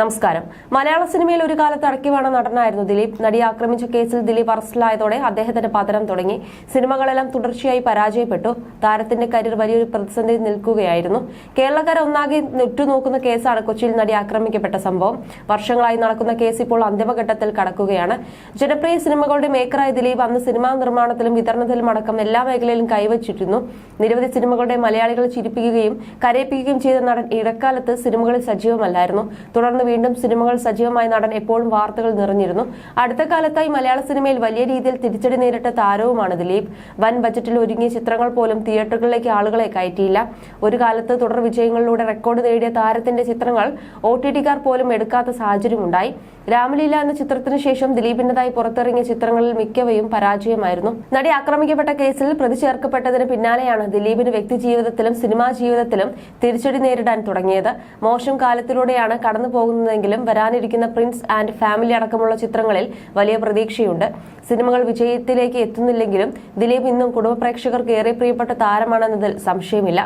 നമസ്കാരം. മലയാള സിനിമയിൽ ഒരു കാലത്ത് അടക്കിവാണ നടനായിരുന്നു ദിലീപ്. നടി ആക്രമിച്ച കേസിൽ ദിലീപ് അറസ്റ്റിലായതോടെ അദ്ദേഹത്തിന്റെ പതനം തുടങ്ങി. സിനിമകളെല്ലാം തുടർച്ചയായി പരാജയപ്പെട്ടു. താരത്തിന്റെ കരിയർ വലിയൊരു പ്രതിസന്ധി നിൽക്കുകയായിരുന്നു. കേരളക്കാരെ ഒന്നാകെ ഉറ്റുനോക്കുന്ന കേസാണ് കൊച്ചിയിൽ നടി ആക്രമിക്കപ്പെട്ട സംഭവം. വർഷങ്ങളായി നടക്കുന്ന കേസ് ഇപ്പോൾ അന്തിമഘട്ടത്തിൽ കടക്കുകയാണ്. ജനപ്രിയ സിനിമകളുടെ മേക്കറായ ദിലീപ് അന്ന് സിനിമാ നിർമ്മാണത്തിലും വിതരണത്തിലും അടക്കം എല്ലാ മേഖലയിലും കൈവച്ചിരുന്നു നിരവധി സിനിമകളുടെ മലയാളികളെ ചിരിപ്പിക്കുകയും കരയിപ്പിക്കുകയും ചെയ്ത നടൻ ഇടക്കാലത്ത് സിനിമകളിൽ സജീവമല്ലായിരുന്നു. തുടർന്ന് വീണ്ടും സിനിമകൾ സജീവമായ നടൻ എപ്പോഴും വാർത്തകൾ നിറഞ്ഞിരുന്നു. അടുത്ത കാലത്തായി മലയാള സിനിമയിൽ വലിയ രീതിയിൽ തിരിച്ചടി നേരിട്ട താരവുമാണ് ദിലീപ്. വൻ ബജറ്റിൽ ഒരുങ്ങിയ ചിത്രങ്ങൾ പോലും തിയേറ്ററുകളിലേക്ക് ആളുകളെ കയറ്റിയില്ല. ഒരു കാലത്ത് തുടർ വിജയങ്ങളിലൂടെ റെക്കോർഡ് നേടിയ താരത്തിന്റെ ചിത്രങ്ങൾ ഒ ടി ടിക്കാർ പോലും എടുക്കാത്ത സാഹചര്യമുണ്ടായി. രാമലീല എന്ന ചിത്രത്തിന് ശേഷം ദിലീപിന്റേതായി പുറത്തിറങ്ങിയ ചിത്രങ്ങളിൽ മിക്കവയും പരാജയമായിരുന്നു. നടി ആക്രമിക്കപ്പെട്ട കേസിൽ പ്രതി ചേർക്കപ്പെട്ടതിന് പിന്നാലെയാണ് ദിലീപിന് വ്യക്തി ജീവിതത്തിലും സിനിമാ ജീവിതത്തിലും തിരിച്ചടി നേരിടാൻ തുടങ്ങിയത്. മോശം കാലത്തിലൂടെയാണ് കടന്നു പോകുന്നതെങ്കിലും വരാനിരിക്കുന്ന പ്രിൻസ് ആൻഡ് ഫാമിലി അടക്കമുള്ള ചിത്രങ്ങളിൽ വലിയ പ്രതീക്ഷയുണ്ട്. സിനിമകൾ വിജയത്തിലേക്ക് എത്തുന്നില്ലെങ്കിലും ദിലീപ് ഇന്നും കുടുംബ പ്രേക്ഷകർക്ക് ഏറെ പ്രിയപ്പെട്ട താരമാണെന്നതിൽ സംശയമില്ല.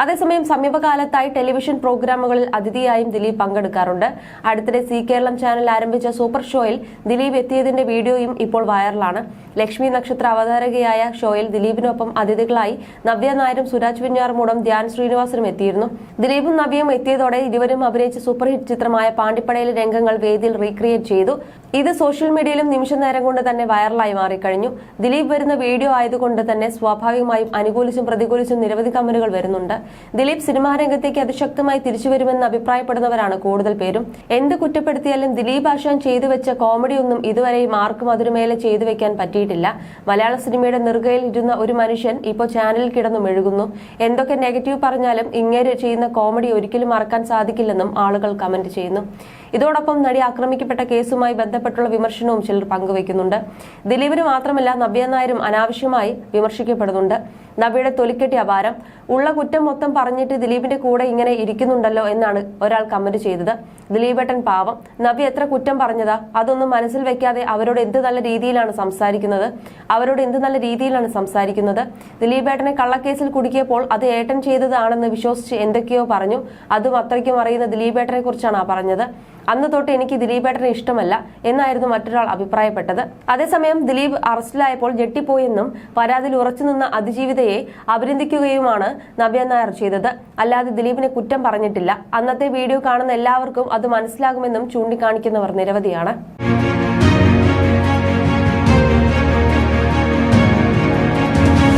അതേസമയം സമീപകാലത്തായി ടെലിവിഷൻ പ്രോഗ്രാമുകളിൽ അതിഥിയായും ദിലീപ് പങ്കെടുക്കാറുണ്ട്. അടുത്തിടെ സി കേരളം ചാനൽ ആരംഭിച്ച സൂപ്പർ ഷോയിൽ ദിലീപ് എത്തിയതിന്റെ വീഡിയോയും ഇപ്പോൾ വൈറലാണ്. ലക്ഷ്മി നക്ഷത്ര അവതാരകയായ ഷോയിൽ ദിലീപിനൊപ്പം അതിഥികളായി നവ്യ നായരും സുരാജ് പിഞ്ഞാറുമൂടും ധ്യാൻ ശ്രീനിവാസനും എത്തിയിരുന്നു. ദിലീപും നവ്യയും എത്തിയതോടെ ഇരുവരും അഭിനയിച്ച സൂപ്പർ ഹിറ്റ് ചിത്രമായ പാണ്ടിപ്പടയിലെ രംഗങ്ങൾ വേദിയിൽ റീക്രിയേറ്റ് ചെയ്തു. ഇത് സോഷ്യൽ മീഡിയയിലും നിമിഷ നേരം കൊണ്ട് തന്നെ വൈറലായി മാറിക്കഴിഞ്ഞു. ദിലീപ് വരുന്ന വീഡിയോ ആയതുകൊണ്ട് തന്നെ സ്വാഭാവികമായും അനുകൂലിച്ചും പ്രതികൂലിച്ചും നിരവധി കമന്റുകൾ വരുന്നുണ്ട്. ദിലീപ് സിനിമാ രംഗത്തേക്ക് അതിശക്തമായി തിരിച്ചുവരുമെന്ന് അഭിപ്രായപ്പെടുന്നവരാണ് കൂടുതൽ പേരും. എന്ത് കുറ്റപ്പെടുത്തിയാലും ദിലീപ് ആശാൻ ചെയ്തു വെച്ച കോമഡിയൊന്നും ഇതുവരെയും ആർക്കും അതിരുമേലെ ചെയ്തു വെക്കാൻ പറ്റിയിട്ടില്ല. മലയാള സിനിമയുടെ നെറുകയിൽ ഇരുന്ന ഒരു മനുഷ്യൻ ഇപ്പോൾ ചാനലിൽ കിടന്നു മെഴുകുന്നു. എന്തൊക്കെ നെഗറ്റീവ് പറഞ്ഞാലും ഇങ്ങനെ ചെയ്യുന്ന കോമഡി ഒരിക്കലും മറക്കാൻ സാധിക്കില്ലെന്നും ആളുകൾ കമന്റ് ചെയ്യുന്നു. ഇതോടൊപ്പം നടി ആക്രമിക്കപ്പെട്ട കേസുമായി ബന്ധപ്പെട്ടുള്ള വിമർശനവും ചിലർ പങ്കുവയ്ക്കുന്നുണ്ട്. ദിലീപിന് മാത്രമല്ല നവ്യ നായരും അനാവശ്യമായി വിമർശിക്കപ്പെടുന്നുണ്ട്. നബിയുടെ തൊലിക്കെട്ടി അപാരം. ഉള്ള കുറ്റം മൊത്തം പറഞ്ഞിട്ട് ദിലീപിന്റെ കൂടെ ഇങ്ങനെ ഇരിക്കുന്നുണ്ടല്ലോ എന്നാണ് ഒരാൾ കമന്റ് ചെയ്തത്. ദിലീപേട്ടൻ പാവം. നബി എത്ര കുറ്റം പറഞ്ഞതാ? അതൊന്നും മനസ്സിൽ വെക്കാതെ അവരോട് എന്ത് നല്ല രീതിയിലാണ് സംസാരിക്കുന്നത്? അവരോട് എന്ത് നല്ല രീതിയിലാണ് സംസാരിക്കുന്നത്? ദിലീപേട്ടനെ കള്ളക്കേസിൽ കുടുക്കിയപ്പോൾ അത് ഏട്ടൻ ചെയ്തതാണെന്ന് വിശ്വസിച്ച് എന്തൊക്കെയോ പറഞ്ഞു. അതും അത്രയ്ക്കും അറിയുന്ന ദിലീപേട്ടനെ കുറിച്ചാണ് ആ പറഞ്ഞത്. അന്ന് തൊട്ട് എനിക്ക് ദിലീപേട്ടനെ ഇഷ്ടമല്ല എന്നായിരുന്നു മറ്റൊരാൾ അഭിപ്രായപ്പെട്ടത്. അതേസമയം ദിലീപ് അറസ്റ്റിലായപ്പോൾ ഞെട്ടിപ്പോയെന്നും പരാതിയിൽ ഉറച്ചുനിന്ന അതിജീവിതയെ അഭിനന്ദിക്കുകയുമാണ് നവ്യ നായർ ചെയ്തത്. അല്ലാതെ ദിലീപിനെ കുറ്റം പറഞ്ഞിട്ടില്ല. അന്നത്തെ വീഡിയോ കാണുന്ന എല്ലാവർക്കും അത് മനസ്സിലാകുമെന്നും ചൂണ്ടിക്കാണിക്കുന്നവർ നിരവധിയാണ്.